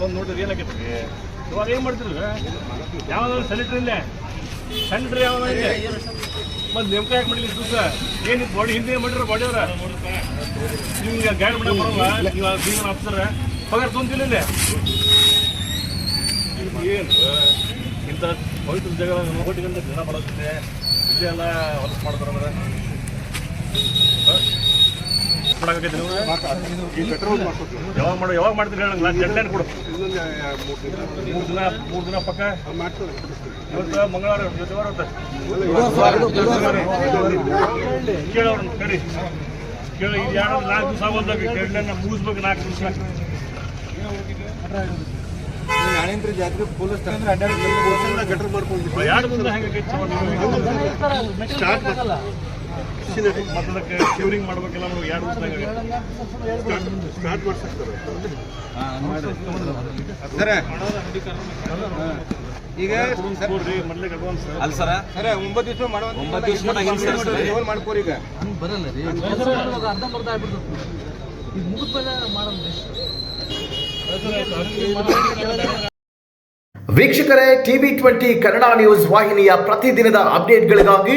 ಬಂದು ನೋಡಿದ್ರೆ ಏನಾಗೈತೆ ಇವಾಗ ಏನು ಮಾಡ್ತಿದ್ರು? ಯಾವ್ದಾದ್ರು ಸ್ಯಾನಿಟ್ರಿ ಇಲ್ಲೇ? ಸ್ಯಾನಿಟ್ರಿ ಯಾವ್ದು ಇದೆ ಮತ್ತೆ ನೇಮಕ ಯಾಕೆ ಮಾಡಿಲ್ಲ ದಿವಸ? ಏನು ಬಾಡಿ ಹಿಂದೆ ಮಾಡಿರೋ ಬಾಡಿ ಅವ್ರ? ನಿಮ್ಗೆ ಗೈಡ್ ಮಾಡಕ್ ಬರಲ್ಲ ನೀವು ಬೀಗನ್ ಆಫೀಸರ್ ಪಗಾರ ತೊಂತಿಲ್ಲ ಇಲ್ಲೇ? ಏನು? ಇಂಥ ಪವಿತ್ರ ಜಾಗ ನೋಟಿಗಂತ ಜನ ಬರೋದಿದೆ ಇಲ್ಲೇ ಎಲ್ಲ ಹೊಲಸು ಮಾಡ್ತಾರೆ ಕೊಡಾಕೈತಿ ನೀವು ಯಾವಾಗ ಮಾಡೋ ಯಾವಾಗ ಮಾಡ್ತೀರಿ ಹೇಳಂಗ ನಾನು ಡೆಡ್ಲೈನ್ ಕೊಡು ಮೂರು ದಿನ. ಮೂರು ದಿನ ಪಕ್ಕ? ಇವತ್ತು ಮಂಗಳವಾರ ಬುಧವಾರ ಕೇಳೋರು ಕರಿ. ಕೇಳಿ ಇದು ಎರಡು ನಾಲ್ಕು ದಿವಸ ಆಗೋದಾಗ ಡೆಡ್ಲೈನ್ ಮುಗಿಸ್ಬೇಕು ನಾಲ್ಕು ದಿವಸ. ನಾಳೇಂದ್ರ ಜಾತ್ರೆ ಪೊಲೀಸ್ ತಂದ್ರೆ ಅಡ್ಡಾಡಿ ಗಟ್ರ ಮಾಡ್ಕೊಂಡಿದ್ವಿ ಎರಡು ದಿನ ಹೆಂಗೆ ಸ್ಟಾರ್ಟ್ ಕ್ಯೂರಿಂಗ್ ಮಾಡ್ಬೇಕಲ್ಲ ನಾವು ಎರಡು ಸ್ಟಾರ್ಟ್ ಈಗ ಅಲ್ಲ ಸರ. ಸರ ಒಂಬತ್ತು ದಿವಸ ಮಾಡೋ ಒಂಬತ್ತು ದಿವಸ? ಮಾಡ್ಕೋರಿ ಈಗ ಬರಲ್ಲ ರೀ ಈಗ. ಮಾಡೋದು ವೀಕ್ಷಕರೇ ಟಿವಿ ಟ್ವೆಂಟಿ ಕನ್ನಡ ನ್ಯೂಸ್ ವಾಹಿನಿಯ ಪ್ರತಿದಿನದ ಅಪ್ಡೇಟ್ಗಳಿಗಾಗಿ